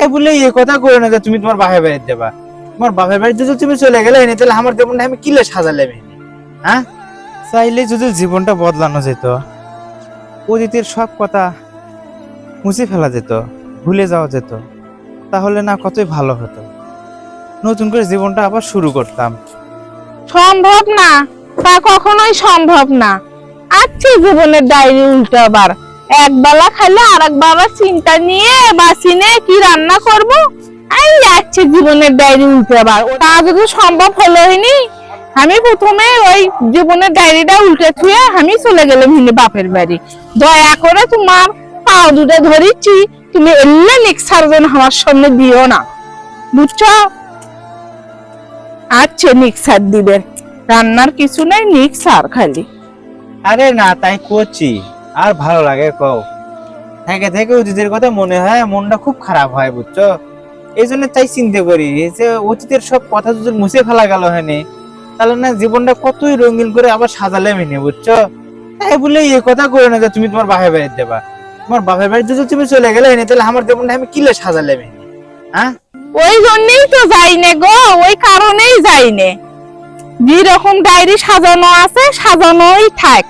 তাই বলে এই কথা করে না যে তুমি তোমার বাপের বাড়িতে যাবা। তোমার বাপের বাড়িতে যদি তুমি চলে গেলে এনে তাহলে আমার জীবনটা আমি কিলে মেনে হ্যাঁ? চাইলে যদি জীবনটা বদলানো যেত, অতীতের সব কথা মুছে ফেলা যেত, ভুলে যাওয়া যেত, তাহলে না কতই ভালো হতো। নতুন করে জীবনটা আবার শুরু করতাম। সম্ভব না, তা কখনোই সম্ভব না। আচ্ছা জীবনের ডায়েরি উল্টাবার এক বেলা খাইলে আর এক চিন্তা নিয়ে বাসি বাসিনে কি রান্না করব? এই যাচ্ছে জীবনের ডায়েরি উল্টাবার তা যদি সম্ভব হলো হয়নি, আমি প্রথমে ওই জীবনের ডায়েরিটা উল্টে থুয়ে আমি চলে গেলাম হিনি বাপের বাড়ি। দয়া করে তোমার পাও দুটো ধরিছি, তুমি এলে নিক্সার যেন আমার সামনে দিও না। বুঝছ? আচ্ছা মিক্সার দিবেন রান্নার কিছু নাই মিক্সার খালি। আরে না, তাই করছি। আর ভালো লাগে কও। থেকে থেকে অতীতের কথা মনে হয় মনটা খুব খারাপ হয় বুঝছ? এই জন্য তাই চিন্তা করি যে অতীতের সব কথা যদি মুছে ফেলা গেল হয়নি তাহলে না জীবনটা কতই রঙিন করে আবার সাজালে মেনে বুঝছ? তাই বলে এই কথা করে না যে তুমি তোমার বাপের বাড়িতে যাবা। তোমার বাপের বাড়িতে যদি তুমি চলে গেলে হয়নি তাহলে আমার জীবনটা আমি কিলে সাজালে মেনে? হ্যাঁ? ওই জন্যই তো যাই নে গো ওই কারণেই যাই নে যেরকম ডায়েরি সাজানো আছে সাজানোই থাক।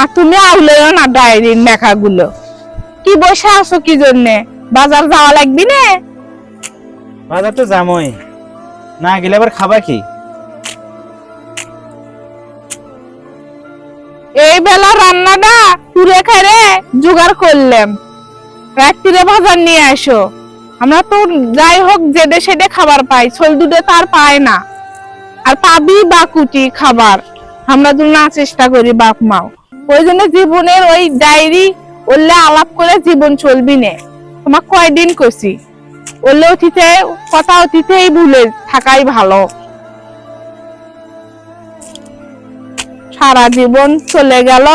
আর তুমি আউলেও না ডায়েরির লেখাগুলো। কি বসে আছো কি জন্যে? বাজার যাওয়া লাগবি না? বাজার তো যামই। না গেলে আবার খাবা কি? এই বেলা রান্নাটা তুলে খারে জোগাড় করলাম। রাত্রিরে বাজার নিয়ে আসো। আমরা তো যাই হোক যেডে সেডে খাবার পাই ছোল দুধে তার পায় না। আর পাবি বা কুটি খাবার। আমরা তো না চেষ্টা করি বাপ মাও ওই জন্য জীবনের ওই ডায়েরি ওলে আলাপ করে জীবন চলবি নে। তোমার কয়দিন কইছি ওলে অতীতে, কথা অতীতেই ভুলে থাকাই ভালো। সারা জীবন চলে গেল,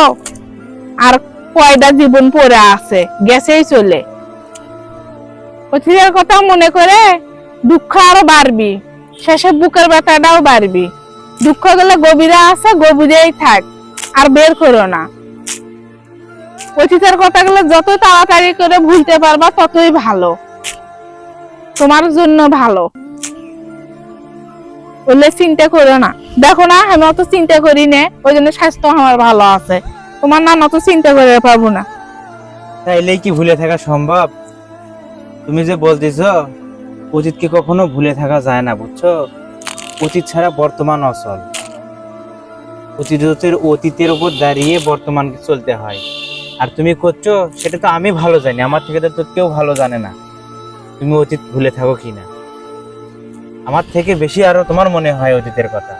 আর কয়টা জীবন পড়ে আছে? গেছেই চলে। অতীতের কথা মনে করে দুঃখ আরও বাড়বি শেষে বুকের ব্যথাটাও বাড়বি। দুঃখ গেলে গভীরে আছে, গভীরেই থাক। আর বের করো না। অতীতের কথাগুলো যত তাড়াতাড়ি করে ভুলতে পারবা, ততই ভালো। তোমার জন্য ভালো। বললে চিন্তা করো না। দেখো না, আমি অত চিন্তা করি নে, ওই জন্য স্বাস্থ্য আমার ভালো আছে। তোমার না অত চিন্তা করে পারব না। তাইলে কি ভুলে থাকা সম্ভব? তুমি যে বলতেছ, অতীতকে কখনো ভুলে থাকা যায় না, বুঝছ? অতীত ছাড়া বর্তমান অচল। অতীতের অতীতের উপর দাঁড়িয়ে বর্তমানকে চলতে হয়। আর তুমি করছ, সেটা তো আমি ভালো জানি, আমার থেকে তো কেউ ভালো জানে না। তুমি অতীত ভুলে থাকো কি না আমার থেকে বেশি আরও তোমার মনে হয় অতীতের কথা।